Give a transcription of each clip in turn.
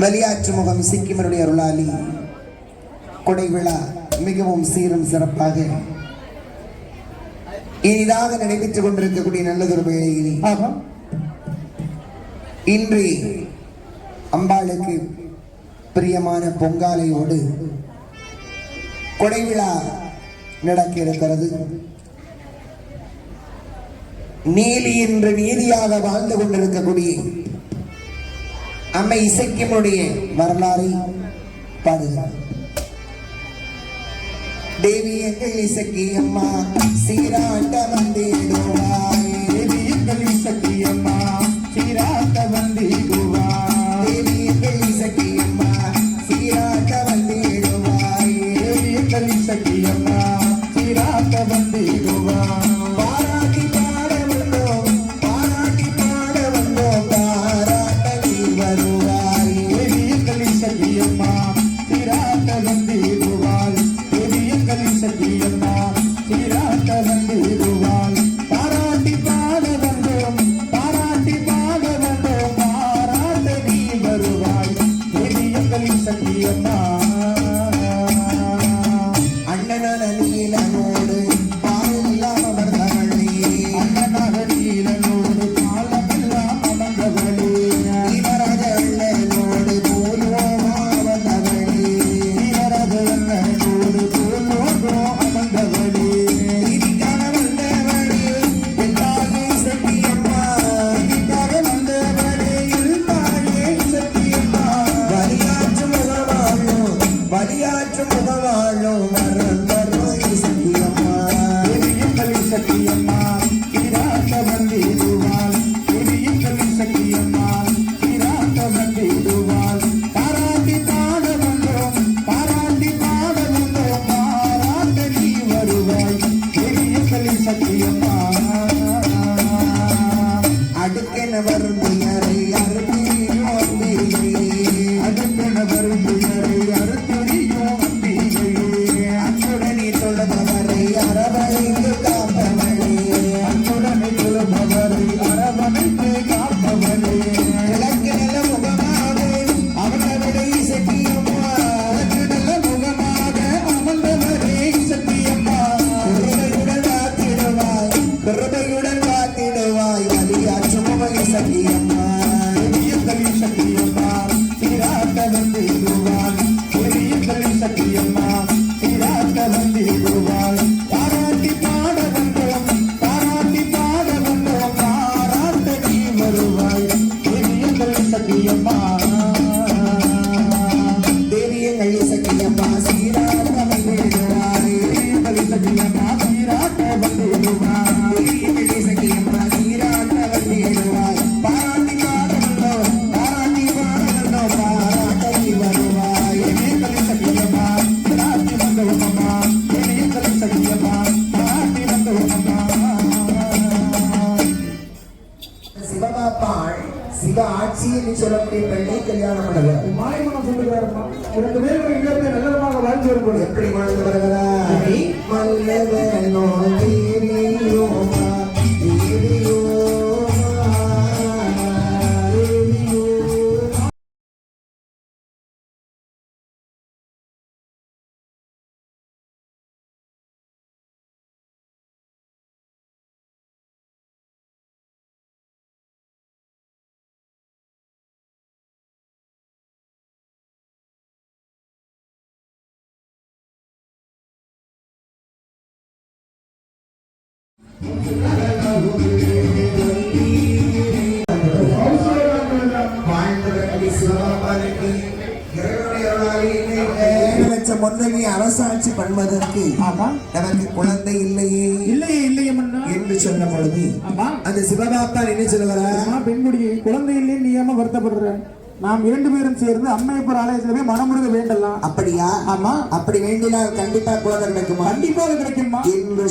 வலியாற்று முகம் சிக்கிமருடைய அருளாளி. கொடை விழா மிகவும் சீரும் சிறப்பாக இனிதாக நடைபெற்றுக் கொண்டிருக்கக்கூடிய நல்லதொரு வேளையில். இன்று அம்பாளுக்கு பிரியமான பொங்காலையோடு கொடை விழா நடக்க இருக்கிறது நீலி என்று நீதியாக வாழ்ந்து கொண்டிருக்கக்கூடிய அம்மை இசைக்கினுடைய வரலாறை பாடுகிறார் தேவி எங்கள் இசக்கி அம்மா சீராட்ட வந்திடுவாய். தேவி எங்கள் சக்தியம்மா சீராட்ட வந்திடுவா தேவி எங்கள் இசக்கி அம்மா சீராட்ட வந்திடுவாய். தேவி எங்கள் சக்தியம்மா சீராட்ட அரவணைத்து காப்பவளே விளக்கு நல்ல முகமாக அவனவிடை சத்தியம்மா உனக்கு நல்ல முகமாக அமர்ந்தவரே சத்தியம்மா கிருபையுடன் காத்திடுவாய் கிருபையுடன் காத்திடுவாய் வலியாற்று முகை சத்தியம்மா பெரியங்களின் சத்தியம்மா சீராட்ட வந்திடுவாள் பெரியங்களின் சத்தியம்மா சீராட்ட வந்திடுவாள் முன்னணி அரசாட்சி பண்ணுவதற்கு நமக்கு குழந்தை இல்லையே. இல்லையே இல்லையே என்று சொன்ன பொழுது அந்த சிவபாப்பா என்ன சொல்லுகிறார் பெண்குடியை குழந்தை இல்லையே நீ ஏமா வருத்தப்படுற? நாம் இரண்டு பேரும் சேர்ந்து அம்மையப்பர் ஆலயத்துல போய் மனமுருக வேண்டலாம். அப்படியா? ஆமா. அப்படி வேண்டினால் கண்டிப்பா குழந்தை கிடைக்குமா? கண்டிப்பாக கிடைக்குமா என்று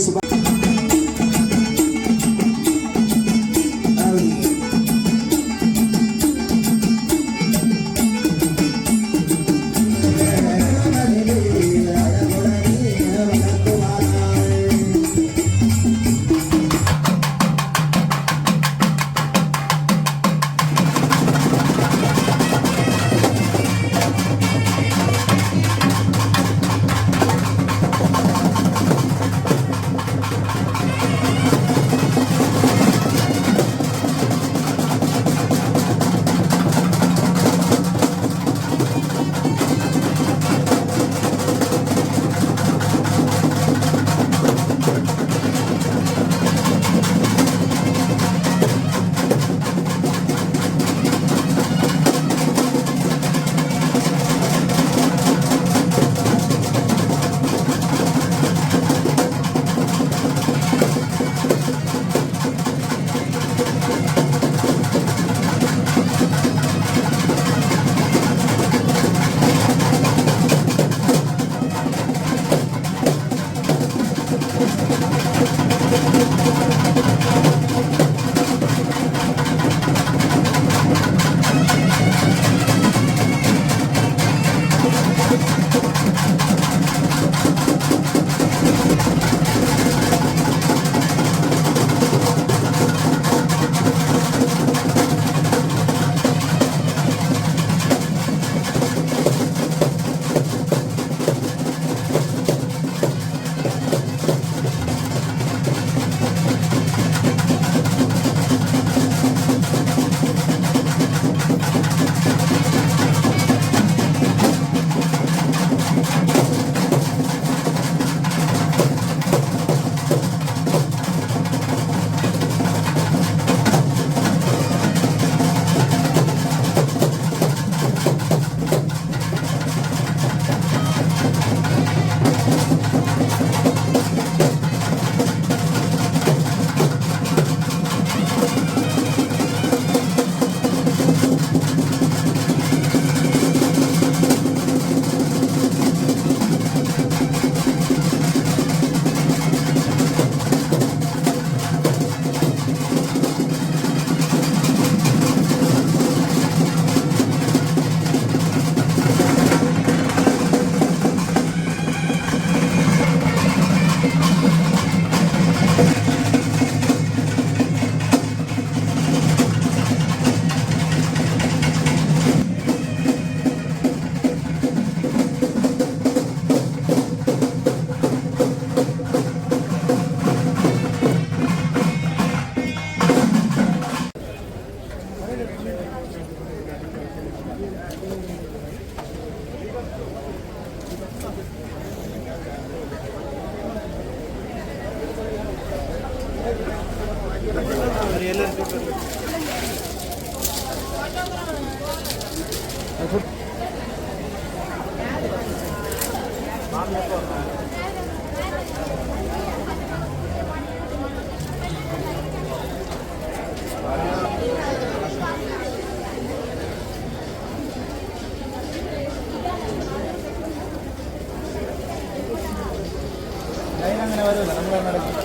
வருது நம்மளால் நடக்கும்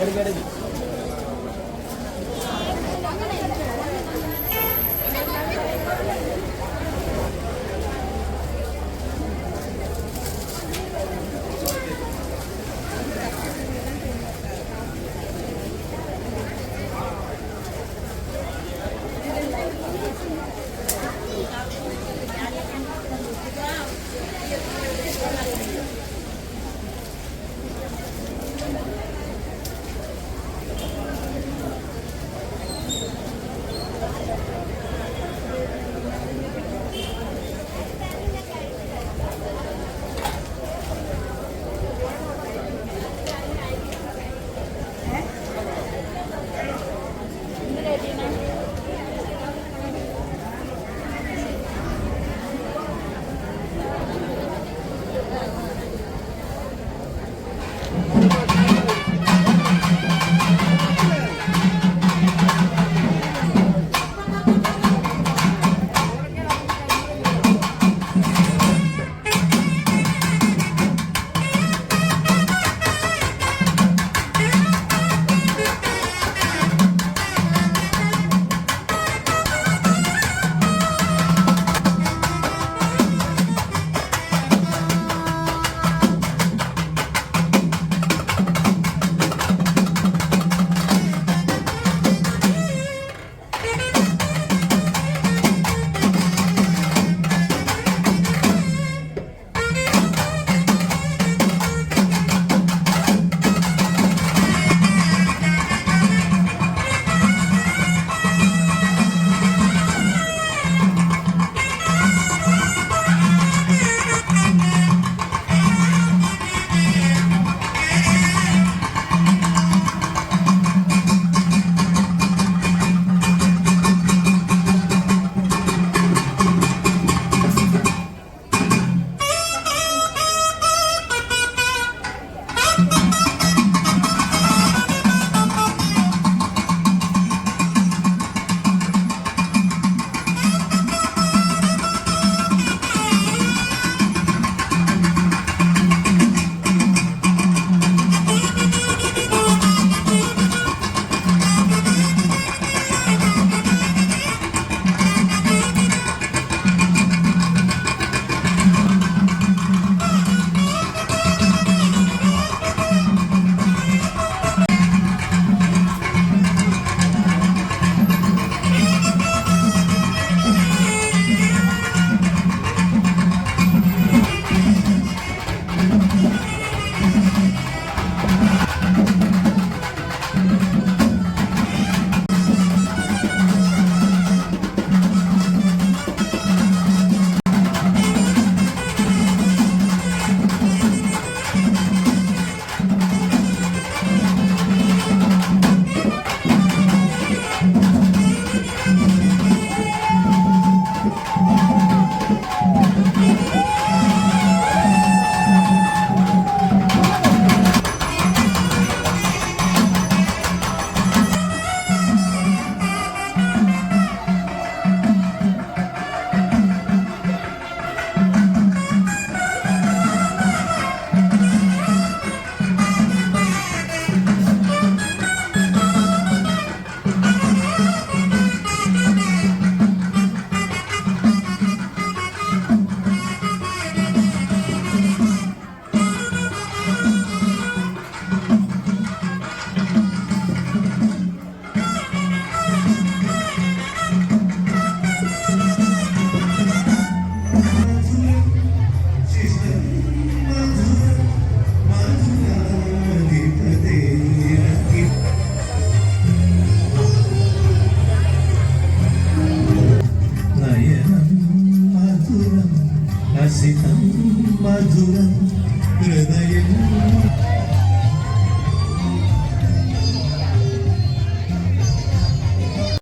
எடுக்க